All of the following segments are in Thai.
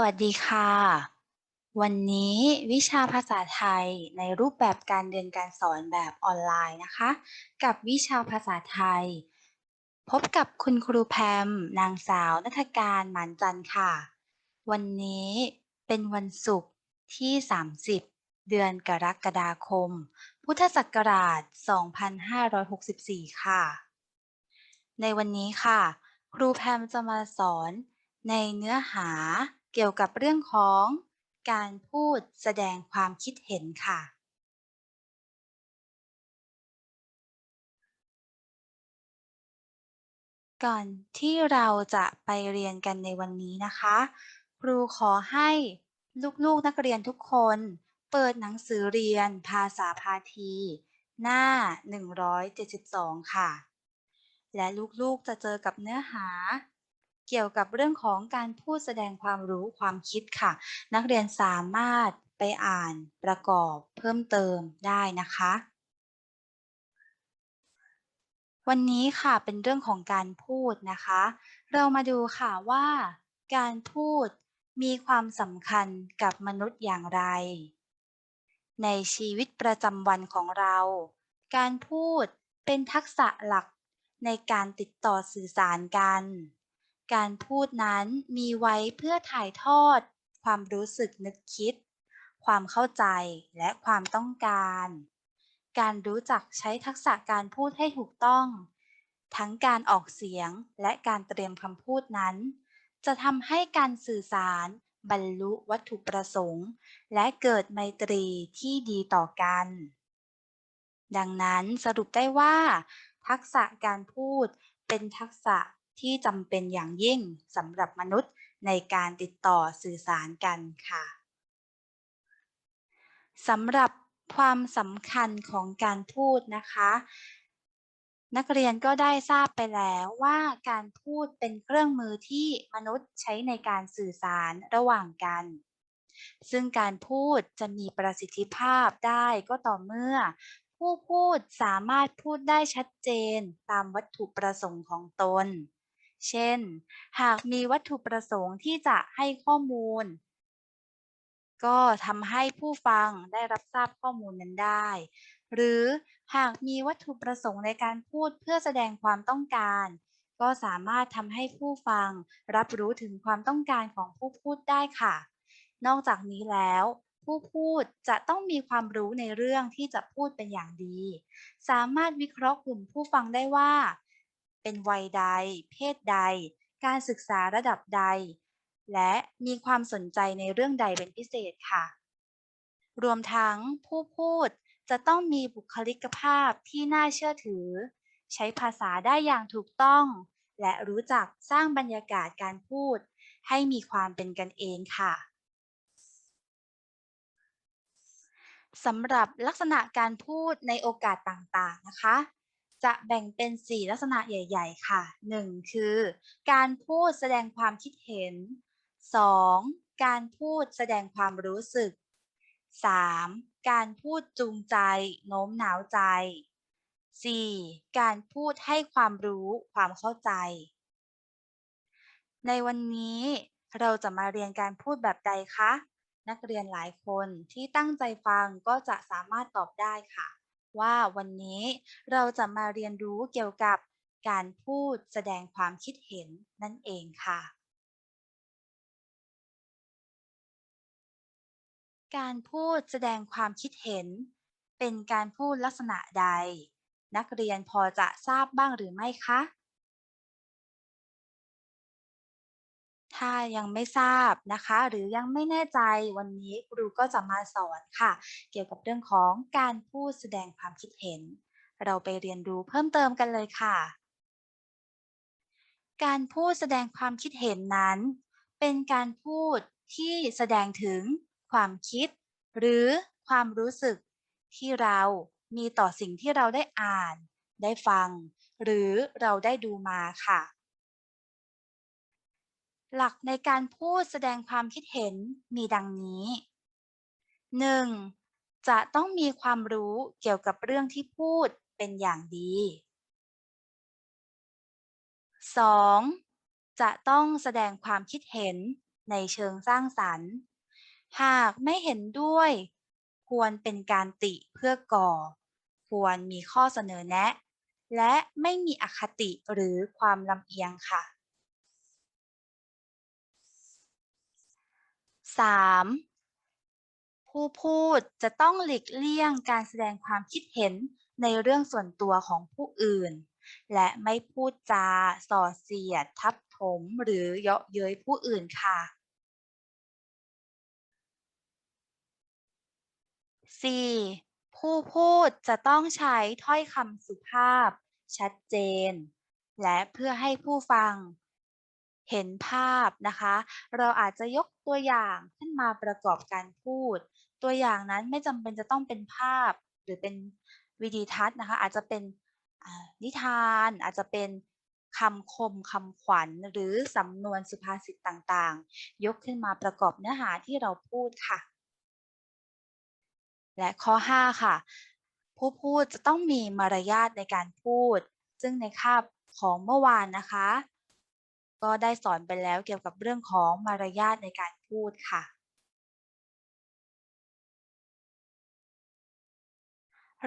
สวัสดีค่ะ วันนี้วิชาภาษาไทยในรูปแบบการเรียนการสอนแบบออนไลน์นะคะ กับวิชาภาษาไทย พบกับคุณครูแพม นางสาวนัฐการหมานจันค่ะ วันนี้เป็นวันศุกร์ที่ 30 เดือนกรกฎาคม พุทธศักราช 2564 ค่ะ ในวันนี้ค่ะ ครูแพมจะมาสอนในเนื้อหา เกี่ยวกับเรื่องของการพูดแสดงความคิดเห็นค่ะ ก่อนที่เราจะไปเรียนกันในวันนี้นะคะ ครูขอให้ลูกๆนักเรียนทุกคน เปิดหนังสือเรียนภาษาพาที หน้า 172 ค่ะ และลูกๆจะเจอกับเนื้อหา เกี่ยวกับเรื่องของการพูดแสดงความรู้ความคิดค่ะ นักเรียนสามารถไปอ่านประกอบเพิ่มเติมได้นะคะ วันนี้ค่ะเป็นเรื่องของการพูดนะคะ เรามาดูค่ะว่า การพูดมีความสำคัญกับมนุษย์อย่างไร ในชีวิตประจำวันของเรา การพูดเป็นทักษะหลักในการติดต่อสื่อสารกัน การพูดนั้นมีไว้เพื่อถ่ายทอด ความรู้สึกนึกคิด ความเข้าใจและความต้องการ การรู้จักใช้ทักษะการพูดให้ถูกต้อง ทั้งการออกเสียงและการเตรียมคำพูดนั้น จะทำให้การสื่อสาร บรรลุวัตถุประสงค์ และเกิดไมตรีที่ดีต่อกัน ดังนั้นสรุปได้ว่า ทักษะการพูดเป็นทักษะ ที่จำเป็นอย่างยิ่งสำหรับมนุษย์ในการติดต่อสื่อสารกันค่ะสำหรับความสำคัญของการพูดนะคะ นักเรียนก็ได้ทราบไปแล้วว่าการพูดเป็นเครื่องมือที่มนุษย์ใช้ในการสื่อสารระหว่างกัน ซึ่งการพูดจะมีประสิทธิภาพได้ก็ต่อเมื่อ ผู้พูดสามารถพูดได้ชัดเจนตามวัตถุประสงค์ของตน เช่น หากมีวัตถุประสงค์ที่จะให้ข้อมูล ก็ทำให้ผู้ฟังได้รับทราบข้อมูลนั้นได้ หรือหากมีวัตถุประสงค์ในการพูดเพื่อแสดงความต้องการ ก็สามารถทำให้ผู้ฟังรับรู้ถึงความต้องการของผู้พูดได้ค่ะ นอกจากนี้แล้วผู้พูดจะต้องมีความรู้ในเรื่องที่จะพูดเป็นอย่างดี สามารถวิเคราะห์กลุ่มผู้ฟังได้ว่า เป็นวัยใด เพศใด การศึกษาระดับใด และมีความสนใจในเรื่องใดเป็นพิเศษค่ะ รวมทั้งผู้พูดจะต้องมีบุคลิกภาพที่น่าเชื่อถือ ใช้ภาษาได้อย่างถูกต้อง และรู้จักสร้างบรรยากาศการพูด ให้มีความเป็นกันเองค่ะสำหรับลักษณะการพูดในโอกาสต่างๆนะคะ จะแบ่งเป็น 4 ลักษณะใหญ่ ๆ ค่ะ 1. คือ การพูดแสดงความคิดเห็น 2. การพูดแสดงความรู้สึก 3. การพูดจูงใจ โน้มน้าวใจ 4. การพูดให้ความรู้ความเข้าใจ ในวันนี้เราจะมาเรียนการพูดแบบใดคะ นักเรียนหลายคนที่ตั้งใจฟังก็จะสามารถตอบได้ค่ะ ว่าวันนี้เราจะมาเรียนรู้เกี่ยวกับการพูดแสดงความคิดเห็นนั่นเองค่ะ การพูดแสดงความคิดเห็น เป็นการพูดลักษณะใด นักเรียนพอจะทราบบ้างหรือไม่คะ ถ้ายังไม่ทราบนะคะ หรือยังไม่แน่ใจวันนี้ครูก็จะมาสอนค่ะ เกี่ยวกับเรื่องของการพูดแสดงความคิดเห็น เราไปเรียนรู้เพิ่มเติมกันเลยค่ะ การพูดแสดงความคิดเห็นนั้น เป็นการพูดที่แสดงถึงความคิด หรือความรู้สึกที่เรามีต่อสิ่งที่เราได้อ่าน ได้ฟัง หรือเราได้ดูมาค่ะ หลักในการพูดแสดงความคิดเห็นมีดังนี้ 1. จะต้องมีความรู้เกี่ยวกับเรื่องที่พูดเป็นอย่างดี 2. จะต้องแสดงความคิดเห็นในเชิงสร้างสรรค์ หากไม่เห็นด้วย ควรเป็นการติเพื่อก่อ ควรมีข้อเสนอแนะ และไม่มีอคติหรือความลำเอียงค่ะ 3. ผู้พูดจะต้องหลีกเลี่ยงการแสดงความคิดเห็นในเรื่องส่วนตัวของผู้อื่น และไม่พูดจาส่อเสียด ทับถมหรือเยาะเย้ยผู้อื่นค่ะ 4. ผู้พูดจะต้องใช้ถ้อยคำสุภาพ ชัดเจน และเพื่อให้ผู้ฟัง เห็นภาพนะคะ เราอาจจะยกตัวอย่างขึ้นมาประกอบการพูด ตัวอย่างนั้นไม่จำเป็นจะต้องเป็นภาพหรือเป็นวิดีทัศน์นะคะ อาจจะเป็นนิทาน อาจจะเป็นคำคมคำขวัญหรือสำนวนสุภาษิตต่างๆ ยกขึ้นมาประกอบเนื้อหาที่เราพูดค่ะ และข้อ 5 ค่ะ ผู้พูดจะต้องมีมารยาทในการพูด ซึ่งในคาบของเมื่อวานนะคะ ก็ได้สอนไปแล้วเกี่ยวกับเรื่องของมารยาทในการพูดค่ะ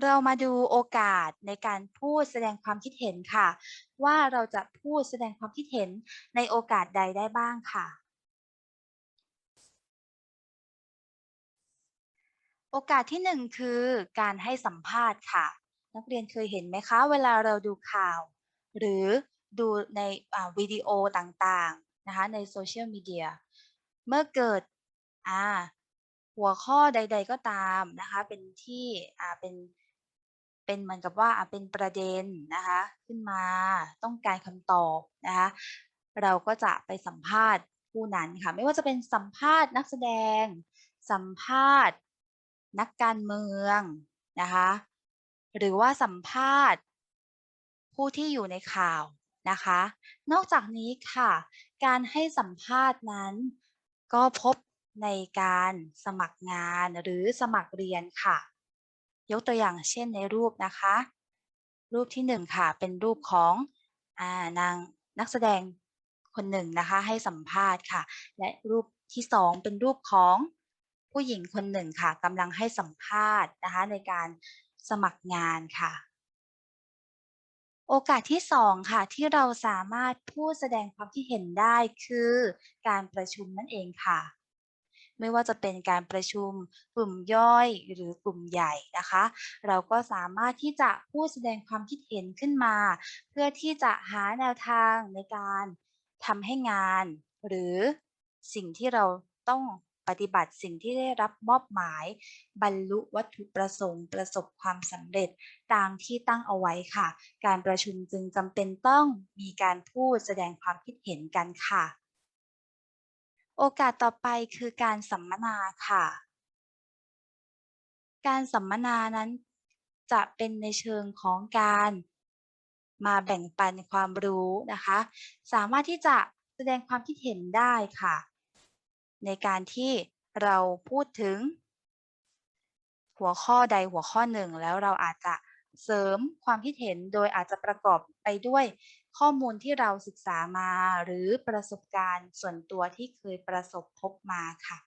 เรามาดูโอกาสในการพูดแสดงความคิดเห็นค่ะ ว่าเราจะพูดแสดงความคิดเห็นในโอกาสใดได้บ้างค่ะ โอกาสที่หนึ่งคือการให้สัมภาษณ์ค่ะ นักเรียนเคยเห็นไหมคะ เวลาเราดูข่าว หรือ ดูในวิดีโอต่างๆนะคะในโซเชียลมีเดียเมื่อเกิดหัวข้อใด ๆก็ตามนะคะเป็นที่เป็นเป็นเหมือนกับว่าเป็นประเด็นนะคะขึ้นมาต้องการคำตอบนะคะเราก็จะไปสัมภาษณ์ผู้นั้นค่ะไม่ว่าจะเป็นสัมภาษณ์นักแสดง สัมภาษณ์นักการเมืองนะคะหรือว่าสัมภาษณ์ผู้ที่อยู่ในข่าว นะคะ นอกจากนี้ค่ะ การให้สัมภาษณ์นั้นก็พบในการสมัครงานหรือสมัครเรียนค่ะ ยกตัวอย่างเช่นในรูปนะคะ รูปที่หนึ่งค่ะ เป็นรูปของอนางนักแสดงคนหนึ่งนะคะ ให้สัมภาษณ์ค่ะ และรูปที่สองเป็นรูปของผู้หญิงคนหนึ่งค่ะกำลังให้สัมภาษณ์นะคะในการสมัครงานค่ะ โอกาสที่2ค่ะที่เราสามารถพูดแสดงความคิดเห็นได้คือการประชุมนั่นเองค่ะ ไม่ว่าจะเป็นการประชุมกลุ่มย่อยหรือกลุ่มใหญ่นะคะ เราก็สามารถที่จะพูดแสดงความคิดเห็นขึ้นมา เพื่อที่จะหาแนวทางในการทำให้งาน หรือสิ่งที่เราต้อง ฏิบัติสิ่งที่ได้รับมอบหมาย บรรลุวัตถุประสงค์ ประสบความสำเร็จตามที่ตั้งเอาไว้ค่ะ การประชุมจึงจำเป็นต้องมีการพูดแสดงความคิดเห็นกันค่ะ โอกาสต่อไปคือการสัมมนาค่ะ การสัมมนานั้นจะเป็นในเชิงของการมาแบ่งปันความรู้นะคะ สามารถที่จะแสดงความคิดเห็นได้ค่ะ ในการที่เราพูดถึง หัวข้อใดหัวข้อหนึ่ง แล้วเราอาจจะเสริมความคิดเห็นโดยอาจจะประกอบไปด้วยข้อมูลที่เราศึกษามาหรือประสบการณ์ส่วนตัวที่เคยประสบพบมาค่ะ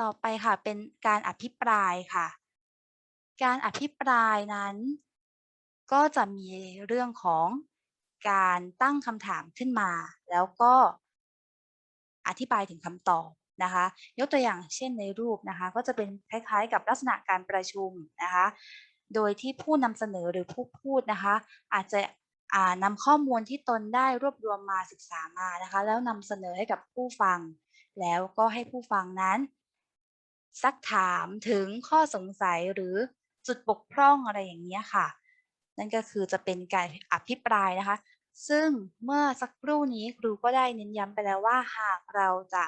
ต่อไปค่ะเป็นการอภิปรายค่ะ การอภิปรายนั้น ก็จะมีเรื่องของ การตั้งคำถามขึ้นมา แล้วก็อธิบายถึงคำตอบนะคะ ยกตัวอย่างเช่นในรูปนะคะ ก็จะเป็นคล้ายๆ กับลักษณะการประชุมนะคะ โดยที่ผู้นำเสนอหรือผู้พูดนะคะ อาจจะนำข้อมูลที่ตนได้รวบรวมมาศึกษามานะคะ แล้วนำเสนอให้กับผู้ฟัง แล้วก็ให้ผู้ฟังนั้น ซักถามถึงข้อสงสัยหรือจุดบกพร่องอะไรอย่างนี้ค่ะ นั่นก็คือจะเป็นการอภิปรายนะคะ ซึ่งเมื่อสักครู่นี้ครูก็ได้เน้นย้ำไปแล้วว่าหากเราจะ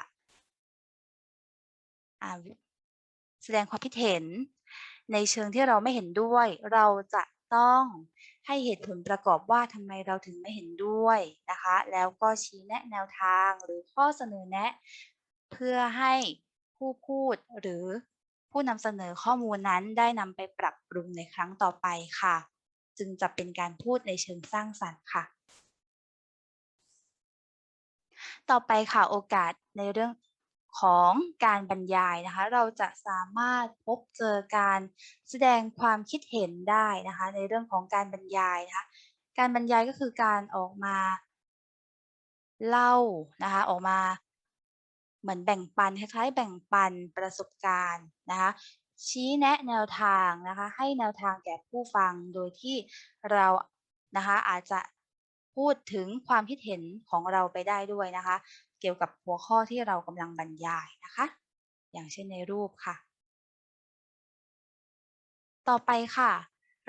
แสดงความคิดเห็น ในเชิงที่เราไม่เห็นด้วย เราจะต้องให้เหตุผลประกอบว่าทำไมเราถึงไม่เห็นด้วยนะคะ แล้วก็ชี้แนะแนวทางหรือข้อเสนอแนะ เพื่อให้ผู้พูดหรือผู้นำเสนอข้อมูลนั้นได้นำไปปรับปรุงในครั้งต่อไปค่ะ จึงจะเป็นการพูดในเชิงสร้างสรรค์ค่ะ ต่อไปค่ะโอกาสในเรื่องของการบรรยายนะคะ เราจะสามารถพบเจอการแสดงความคิดเห็นได้นะคะ ในเรื่องของการบรรยายนะคะการบรรยายก็คือการออกมาเล่านะคะออกมาเหมือนแบ่งปันคล้ายๆ แบ่งปันประสบการณ์นะคะชี้แนะแนวทางนะคะให้แนวทางแก่ผู้ฟังโดยที่เรานะคะอาจจะ พูดถึงความคิดเห็นของเราไปได้ด้วยนะคะ เกี่ยวกับหัวข้อที่เรากำลังบรรยายนะคะ อย่างเช่นในรูปค่ะ ต่อไปค่ะ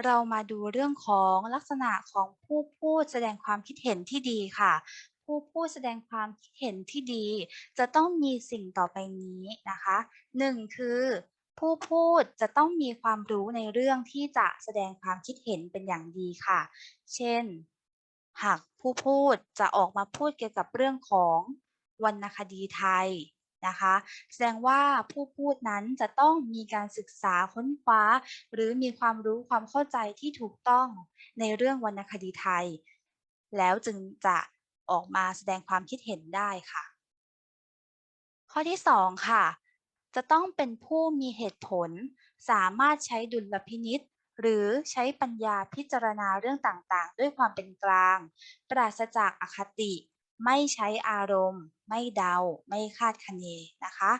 เรามาดูเรื่องของลักษณะของผู้พูดแสดงความคิดเห็นที่ดีค่ะผู้พูดแสดงความคิดเห็นที่ดี จะต้องมีสิ่งต่อไปนี้นะคะหนึ่งคือ ผู้พูดจะต้องมีความรู้ในเรื่องที่จะแสดงความคิดเห็นเป็นอย่างดีค่ะ เช่น หากผู้พูดจะออกมาพูดเกี่ยวกับเรื่องของวรรณคดีไทยนะคะ แสดงว่าผู้พูดนั้นจะต้องมีการศึกษาค้นคว้า หรือมีความรู้ความเข้าใจที่ถูกต้องในเรื่องวรรณคดีไทย แล้วจึงจะออกมาแสดงความคิดเห็นได้ค่ะ ข้อที่ 2 ค่ะ จะต้องเป็นผู้มีเหตุผล สามารถใช้ดุลพินิษ หรือใช้ปัญญาพิจารณาเรื่องต่างๆ ด้วยความเป็นกลาง ปราศจากอคติ ไม่ใช้อารมณ์ ไม่เดา ไม่คาดคะเนนะคะ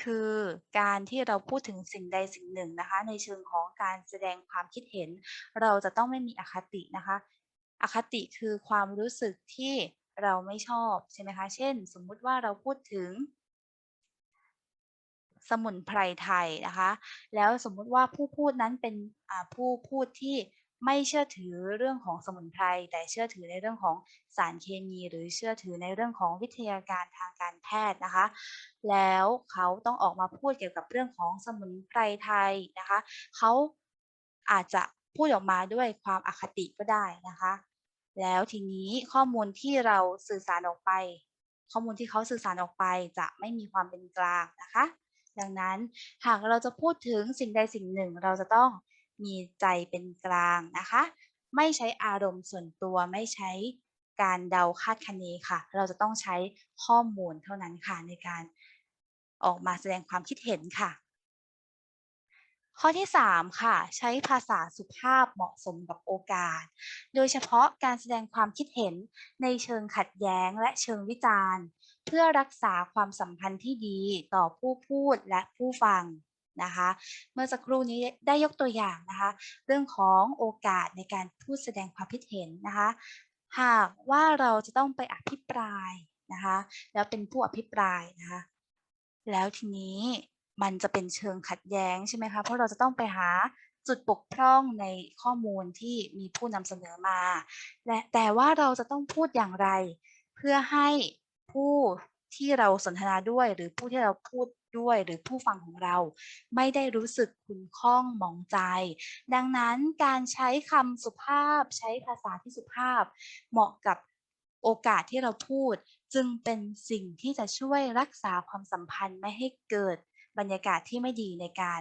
คือการที่เราพูดถึงสิ่งใดสิ่งหนึ่งนะคะ ในเชิงของการแสดงความคิดเห็น เราจะต้องไม่มีอคตินะคะ อคติคือความรู้สึกที่เราไม่ชอบใช่ไหมคะ เช่น สมมุติว่าเราพูดถึง สมุนไพรไทยนะคะ แล้วสมมุติว่าผู้พูดนั้นเป็นผู้พูดที่ไม่เชื่อถือเรื่องของสมุนไพรแต่เชื่อถือในเรื่องของสารเคมี หรือเชื่อถือในเรื่องของวิทยาการทางการแพทย์นะคะ แล้วเขาต้องออกมาพูดเกี่ยวกับเรื่องของสมุนไพรไทยนะคะ เขาอาจจะพูดออกมาด้วยความอคติก็ได้นะคะ แล้วทีนี้ข้อมูลที่เราสื่อสารออกไป ข้อมูลที่เขาสื่อสารออกไปจะไม่มีความเป็นกลางนะคะ ดังนั้นหากเราจะพูดถึงสิ่งใดสิ่งหนึ่ง เราจะต้องมีใจเป็นกลางนะคะ ไม่ใช้อารมณ์ส่วนตัวไม่ใช้การเดาคาดคะเนค่ะ เราจะต้องใช้ข้อมูลเท่านั้นค่ะในการออกมาแสดงความคิดเห็นค่ะ ข้อที่ 3 ค่ะ ใช้ภาษาสุภาพเหมาะสมกับโอกาส โดยเฉพาะการแสดงความคิดเห็นในเชิงขัดแย้งและเชิงวิจารณ์ พื่อรักษาความสัมพันธ์ที่ดีต่อผู้พูดและผู้ฟังนะคะ เมื่อสักครู่นี้ได้ยกตัวอย่างนะคะ เรื่องของโอกาสในการพูดแสดงความคิดเห็นนะคะ หากว่าเราจะต้องไปอภิปรายนะคะ แล้วเป็นผู้อภิปรายนะคะ แล้วทีนี้มันจะเป็นเชิงขัดแย้งใช่ไหมคะเพราะเราจะต้องไปหาจุดบกพร่องในข้อมูลที่มีผู้นำเสนอมา และแต่ว่าเราจะต้องพูดอย่างไร เพื่อให้ ผู้ที่เราสนทนาด้วยหรือผู้ที่เราพูดด้วยหรือผู้ฟังของเรา ไม่ได้รู้สึกขุ่นข้องหมองใจ ดังนั้นการใช้คำสุภาพใช้ภาษาที่สุภาพ เหมาะกับโอกาสที่เราพูด จึงเป็นสิ่งที่จะช่วยรักษาความสัมพันธ์ไม่ให้เกิดบรรยากาศที่ไม่ดีในการ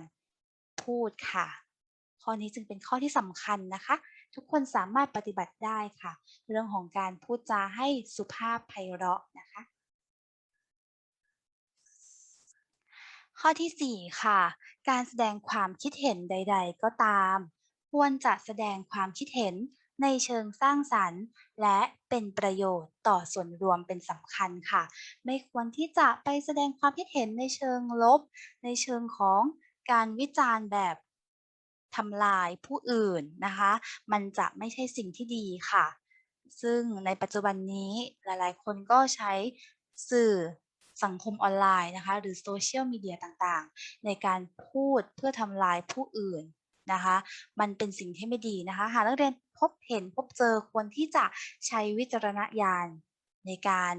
พูดค่ะ ข้อนี้จึงเป็นข้อที่สำคัญนะคะ ทุกคนสามารถปฏิบัติได้ค่ะ เรื่องของการพูดจาให้สุภาพไพเราะนะคะ ข้อที่ 4 ค่ะ การแสดงความคิดเห็นใด ๆ ก็ตาม ควรจะแสดงความคิดเห็นในเชิงสร้างสรรค์ และเป็นประโยชน์ต่อส่วนรวมเป็นสำคัญค่ะ ไม่ควรที่จะไปแสดงความคิดเห็นในเชิงลบ ในเชิงของการวิจารณ์แบบ ทำลายผู้อื่นนะคะ มันจะไม่ใช่สิ่งที่ดีค่ะ ซึ่งในปัจจุบันนี้หลายๆ คนก็ใช้สื่อสังคมออนไลน์นะคะ หรือโซเชียลมีเดียต่างๆ ในการพูดเพื่อทำลายผู้อื่นนะคะ มันเป็นสิ่งที่ไม่ดีนะคะ หากนักเรียนพบเห็นพบเจอควรที่จะใช้วิจารณญาณในการ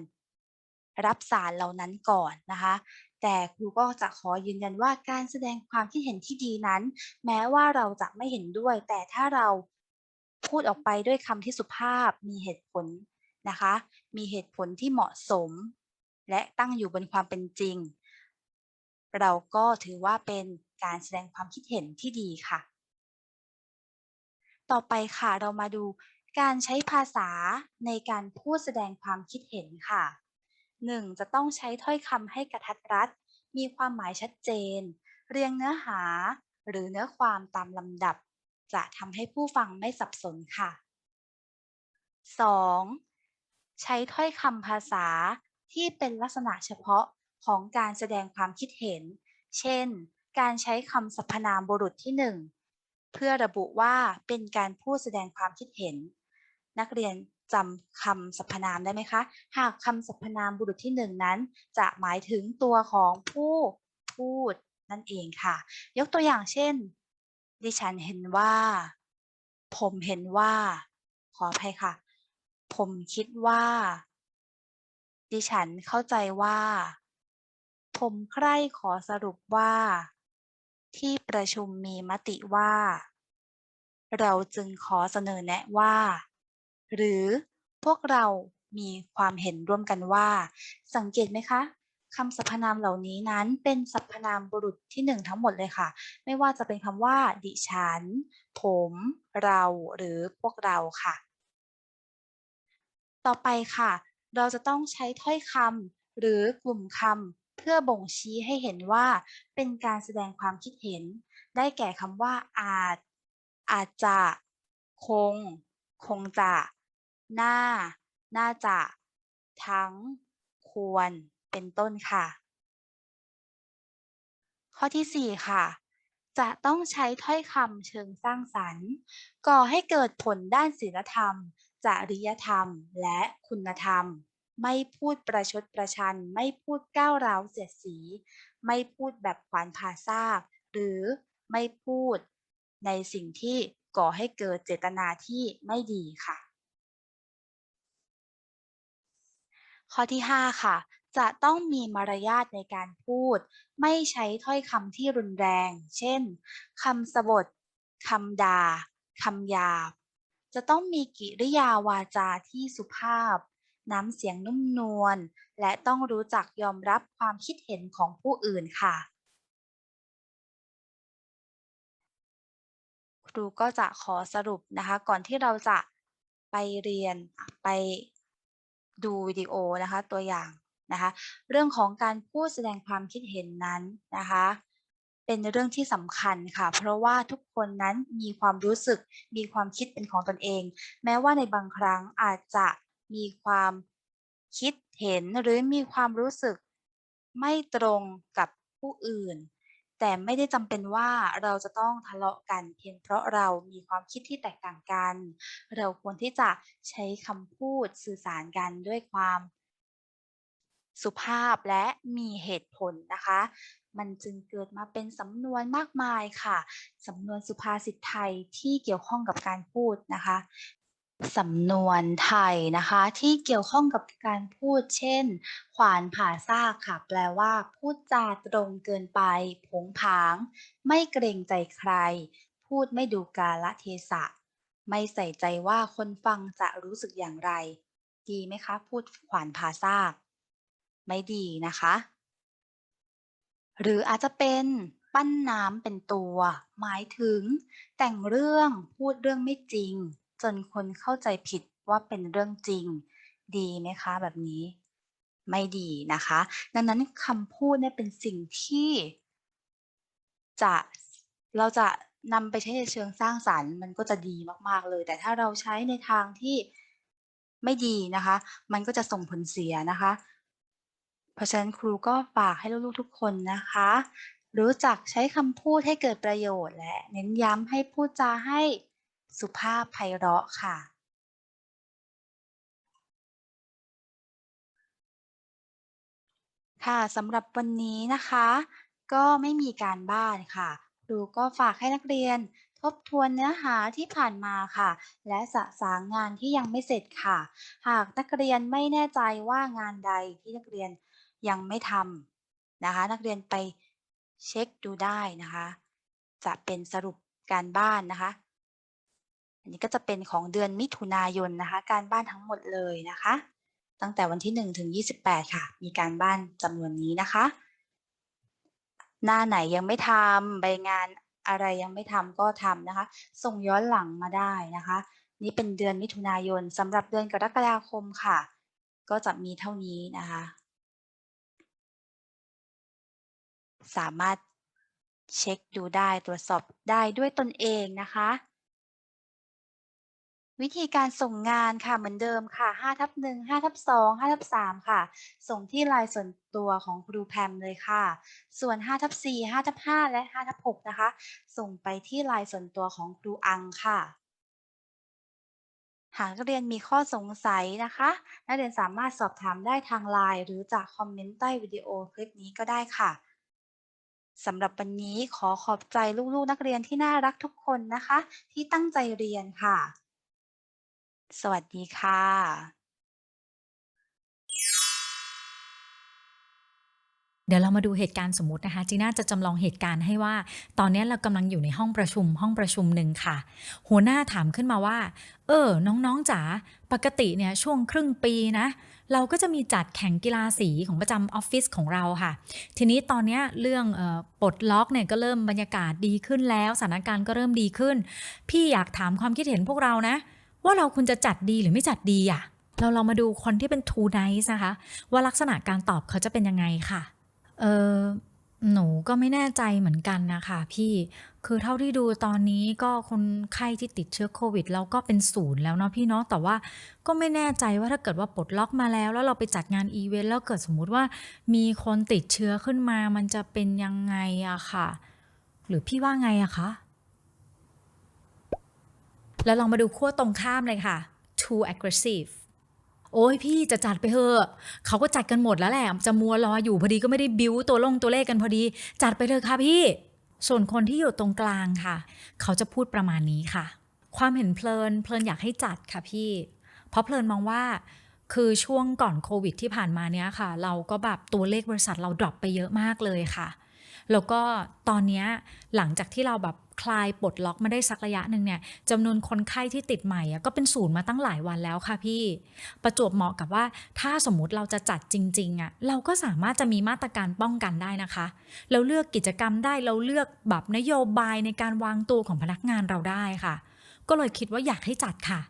รับสารเหล่านั้นก่อนนะคะ แต่ครูก็จะขอยืนยันว่าการแสดงความคิดเห็นที่ดีนั้น แม้ว่าเราจะไม่เห็นด้วย แต่ถ้าเราพูดออกไปด้วยคำที่สุภาพมีเหตุผลนะคะ มีเหตุผลที่เหมาะสม และตั้งอยู่บนความเป็นจริง เราก็ถือว่าเป็นการแสดงความคิดเห็นที่ดีค่ะ ต่อไปค่ะเรามาดูการใช้ภาษาในการพูดแสดงความคิดเห็นค่ะ 1. จะต้องใช้ถ้อยคำให้กระทัดรัด มีความหมายชัดเจน เรียงเนื้อหาหรือเนื้อความตามลำดับ จะทำให้ผู้ฟังไม่สับสนค่ะ 2. ใช้ถ้อยคำภาษาที่เป็นลักษณะเฉพาะของการแสดงความคิดเห็น เช่น การใช้คำสรรพนามบุรุษที่หนึ่งเพื่อระบุว่าเป็นการพูดแสดงความคิดเห็น นักเรียน จำคำสรรพนามได้ไหมคะ หากคำสรรพนามบุรุษที่หนึ่งนั้น จะหมายถึงตัวของผู้พูดนั่นเองค่ะ ยกตัวอย่างเช่น ดิฉันเห็นว่า ผมเห็นว่า ขออภัยค่ะ ผมคิดว่า ดิฉันเข้าใจว่า ผมใคร่ขอสรุปว่า ที่ประชุมมีมติว่า เราจึงขอเสนอแนะว่า หรือพวกเรามีความเห็นร่วมกันว่า สังเกตไหมคะคำสรรพนามเหล่านี้นั้นเป็นสรรพนามบุรุษที่หนึ่งทั้งหมดเลยค่ะ ไม่ว่าจะเป็นคำว่า ดิฉัน ผม เราหรือพวกเราค่ะ ต่อไปค่ะ เราจะต้องใช้ถ้อยคำหรือกลุ่มคำเพื่อบ่งชี้ให้เห็นว่า เป็นการแสดงความคิดเห็น ได้แก่คำว่าอาจ อาจจะ คง คงจะ น่า น่าจะ ทั้ง ควร เป็นต้นค่ะ ข้อที่ 4 ค่ะ จะต้องใช้ถ้อยคำเชิงสร้างสรรค์ ก่อให้เกิดผลด้านศีลธรรม จริยธรรม และคุณธรรม ไม่พูดประชดประชัน ไม่พูดก้าวร้าวเสียดสี ไม่พูดแบบขวานผ่าซาก หรือไม่พูดในสิ่งที่ก่อให้เกิดเจตนาที่ไม่ดีค่ะ ข้อที่ 5 ค่ะ จะต้องมีมารยาทในการพูด ไม่ใช้ถ้อยคำที่รุนแรง เช่นคำสบถคำด่าคำหยาบ จะต้องมีกิริยาวาจาที่สุภาพ น้ำเสียงนุ่มนวล และต้องรู้จักยอมรับความคิดเห็นของผู้อื่นค่ะ ครูก็จะขอสรุปนะคะ ก่อนที่เราจะไปเรียนไป ดูวิดีโอนะคะตัวอย่างนะคะเรื่องของการพูดแสดงความคิดเห็นนั้นนะคะเป็นเรื่องที่สำคัญค่ะ เพราะว่าทุกคนนั้นมีความรู้สึกมีความคิดเป็นของตนเอง แม้ว่าในบางครั้งอาจจะมีความคิดเห็นหรือมีความรู้สึกไม่ตรงกับผู้อื่น แต่ไม่ได้จำเป็นว่าเราจะต้องทะเลาะกันเพียงเพราะเรามีความคิดที่แตกต่างกัน เราควรที่จะใช้คำพูดสื่อสารกันด้วยความสุภาพและมีเหตุผลนะคะ มันจึงเกิดมาเป็นสำนวนมากมายค่ะ สำนวนสุภาษิตไทยที่เกี่ยวข้องกับการพูดนะคะ สำนวนไทยนะคะ ที่เกี่ยวข้องกับการพูดเช่น ขวานผ่าซากค่ะ แปลว่าพูดจาตรงเกินไป ผงผาง ไม่เกรงใจใคร พูดไม่ดูกาลเทศะ ไม่ใส่ใจว่าคนฟังจะรู้สึกอย่างไร ดีไหมคะ พูดขวานผ่าซาก ไม่ดีนะคะ หรืออาจจะเป็นปั้นน้ำเป็นตัว หมายถึง แต่งเรื่องพูดเรื่องไม่จริง จนคนเข้าใจผิดว่าเป็นเรื่องจริง ดีไหมคะ แบบนี้ไม่ดีนะคะ ดังนั้นคำพูดเนี่ยเป็นสิ่งที่จะเราจะนำไปใช้ในเชิงสร้างสรรค์ มันก็จะดีมากๆเลย แต่ถ้าเราใช้ในทางที่ไม่ดีนะคะ มันก็จะส่งผลเสียนะคะ เพราะฉะนั้นครูก็ฝากให้ลูกๆทุกคนนะคะ รู้จักใช้คำพูดให้เกิดประโยชน์และ เน้นย้ำให้พูดจาให้ สุภาพไพเราะค่ะ ค่ะสำหรับวันนี้นะคะ ก็ไม่มีการบ้านค่ะครูก็ฝากให้นักเรียนทบทวนเนื้อหาที่ผ่านมาค่ะ และสะสางงานที่ยังไม่เสร็จค่ะ หากนักเรียนไม่แน่ใจว่างานใดที่นักเรียนยังไม่ทำนะคะ นักเรียนไปเช็กดูได้นะคะ จะเป็นสรุปการบ้านนะคะ อันนี้ก็จะเป็นของเดือนมิถุนายนนะคะ การบ้านทั้งหมดเลยนะคะ ตั้งแต่วันที่1ถึง28 ค่ะ มีการบ้านจำนวนนี้นะคะ หน้าไหนยังไม่ทำใบงานอะไรยังไม่ทำก็ทำนะคะ ส่งย้อนหลังมาได้นะคะ นี่เป็นเดือนมิถุนายนสำหรับเดือนกรกฎาคมค่ะ ก็จะมีเท่านี้นะคะ สามารถเช็คดูได้ตรวจสอบได้ด้วยตนเองนะคะ วิธีการส่งงานค่ะเหมือนเดิมค่ะ5ทับ1 5ทับ2 5ทับ3ค่ะ ส่งที่ไลน์ส่วนตัวของครูแพมเลยค่ะ ส่วน5ทับ4 5ทับ5และ5ทับ6นะคะ ส่งไปที่ไลน์ส่วนตัวของครูอังค่ะ หากนักเรียนมีข้อสงสัยนะคะ นักเรียนสามารถสอบถามได้ทางไลน์หรือจากคอมเมนต์ใต้วิดีโอคลิปนี้ก็ได้ค่ะสำหรับวันนี้ขอขอบใจลูกๆนักเรียนที่น่ารักทุกคนนะคะ ที่ตั้งใจเรียนค่ะ สวัสดีค่ะเดี๋ยวเรามาดูเหตุการณ์สมมตินะคะจีน่าจะจำลองเหตุการณ์ให้ว่า ตอนนี้เรากำลังอยู่ในห้องประชุมห้องประชุมหนึ่งค่ะ หัวหน้าถามขึ้นมาว่า เออ น้องๆจ๋าปกติเนี่ยช่วงครึ่งปีนะ เราก็จะมีจัดแข่งกีฬาสีของประจำออฟฟิศของเราค่ะ ทีนี้ตอนนี้เรื่องออปลดล็อกเนี่ยก็เริ่มบรรยากาศดีขึ้นแล้วสถานการณ์ก็เริ่มดีขึ้น พี่อยากถามความคิดเห็นพวกเรานะ ว่าเราควรจะจัดดีหรือไม่จัดดีอะเราเรามาดูคนที่เป็น too nice นะคะ ว่าลักษณะการตอบเขาจะเป็นยังไงค่ะ เออหนูก็ไม่แน่ใจเหมือนกันนะคะพี่คือเท่าที่ดูตอนนี้ก็คนไข้ที่ติดเชื้อโควิด แล้วก็เป็นศูนย์แล้วเนาะพี่เนาะแต่ว่าก็ไม่แน่ใจว่าถ้าเกิดว่าปลดล็อกมาแล้ว แล้วเราไปจัดงานอีเวนต์แล้วเกิดสมมุติว่า มีคนติดเชื้อขึ้นมามันจะเป็นยังไงอะค่ะ หรือพี่ว่าไงอะคะ แล้วลองมาดูขั้วตรงข้ามเลยค่ะ too aggressive โอ้ยพี่จะจัดไปเถอะเขาก็จัดกันหมดแล้วแหละ จะมัวรออยู่พอดีก็ไม่ได้บิวตัวลงตัวเลขกันพอดี จัดไปเถอะค่ะพี่ ส่วนคนที่อยู่ตรงกลางค่ะ เขาจะพูดประมาณนี้ค่ะ ความเห็นเพลินเพลินอยากให้จัดค่ะพี่ เพราะเพลินมองว่าคือช่วงก่อนโควิดที่ผ่านมาเนี้ยค่ะ เราก็แบบตัวเลขบริษัทเราดรอปไปเยอะมากเลยค่ะ แล้วก็ตอนนี้หลังจากที่เราแบบ คลายปลดล็อกมาได้สักระยะหนึ่งเนี่ยจำนวนคนไข้ที่ติดใหม่อะก็เป็นศูนย์มาตั้งหลายวันแล้วค่ะพี่ ประจวบเหมาะกับว่าถ้าสมมติเราจะจัดจริงๆอะเราก็สามารถจะมีมาตรการป้องกันได้นะคะ เราเลือกกิจกรรมได้เราเลือกแบบนโยบายในการวางตัวของพนักงานเราได้ค่ะ ก็เลยคิดว่าอยากให้จัดค่ะ